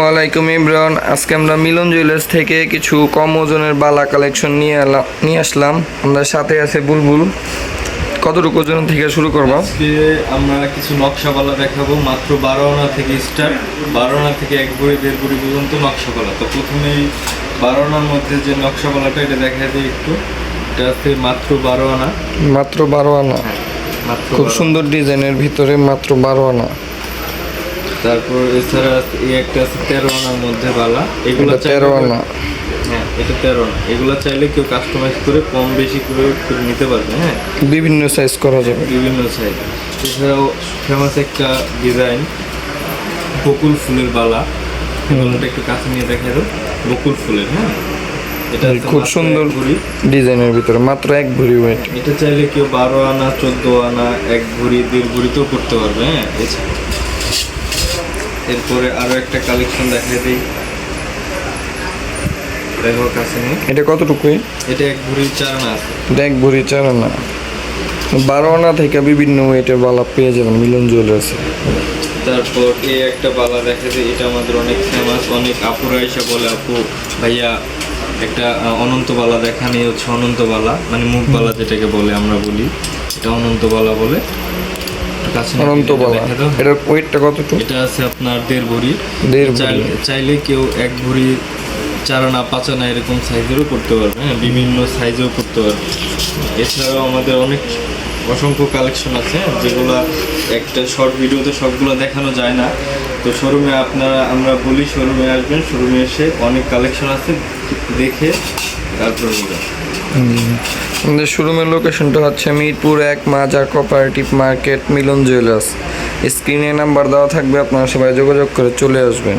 আসসালামু আলাইকুম ইমরান। আজকে আমরা মিলন জুয়েলার্স থেকে কিছু কম ওজনের বালা কালেকশন নিয়ে এলাম নিয়ে আসলাম। আমাদের সাথে আছে বুলবুল। কতটুকু ওজন থেকে শুরু করব? আমরা কিছু নকশাওয়ালা দেখাবো। মাত্র বারো আনা থেকে স্টার্ট বারো আনা থেকে এক বড়ি দেড় বড়ি পর্যন্ত নকশাওয়ালা তো প্রথমেই বারো আনার মধ্যে যে নকশাওয়ালাটা এটা দেখা দিই একটু। এটা আছে মাত্র বারো আনা। মাত্র বারো আনা। খুব সুন্দর ডিজাইনের ভিতরে মাত্র বারো আনা। তারপর এছাড়া এই একটা আছে তেরো আনার মধ্যে বালা। এগুলো তেরো আনা হ্যাঁ এটা তেরো আনা এগুলো চাইলে কেউ কাস্টমাইজ করে কম বেশি করে নিতে পারবে হ্যাঁ। বিভিন্ন সাইজ করা যাবে। বিভিন্ন সাইজ এছাড়াও ফেমাস একটা ডিজাইন বকুল ফুলের বালা। একটু কাছে নিয়ে দেখা দাও। বকুল ফুলের হ্যাঁ। এটা খুব সুন্দর। ডিজাইনের ভিতরে মাত্র এক ভরি ওয়েট এটা চাইলে কেউ বারো আনা চোদ্দ আনা এক ভরি দেড় ভরিতেও করতে পারবে হ্যাঁ। এছাড়া এরপরে আরও একটা কালেকশন দেখাই দিই। দেখো কাছে এটা কতটুকু এটা এক ভরি চার আনা আছে। এটা এক ভরি চার আনা বারো আনা থেকে বিভিন্ন ওয়েটের বালা পেয়ে যাবেন মিলন জুয়েলার্সে তারপর এই একটা বালা দেখা যায় এটা আমাদের অনেক ফেমাস অনেক আপুরা এসে বলে আপু ভাইয়া একটা আহ, অনন্ত বালা দেখানি হচ্ছে অনন্ত বালা। মানে মুখ বালা যেটাকে বলে আমরা বলি। এটা অনন্ত বালা বলে একটু কাছে নিয়ে অনন্ত বাবা। এটার ওয়েটটা কতটুকু এটা আছে আপনার দেড় ভরি। দেড় চাইলে- চাইলে কেউ এক ভরি চার আনা পাঁচ আনা এরকম সাইজেরও করতে পারবে হ্যাঁ? বিভিন্ন সাইজেও করতে পারবে। এছাড়াও আমাদের অনেক অসংখ্য কালেকশন আছে, যেগুলো একটা শর্ট ভিডিওতে সবগুলো দেখানো যায় না। তো শোরুমে আপনারা, আমরা বলি শোরুমে আসবেন শোরুমে এসে অনেক কালেকশন আছে, দেখে তারপর আমাদের শোরুমের লোকেশনটা হচ্ছে মিরপুর এক মাজার কোপারেটিভ মার্কেট মিলন জুয়েলার্স স্ক্রিনে নাম্বার দেওয়া থাকবে, আপনারা সবাই যোগাযোগ করে চলে আসবেন।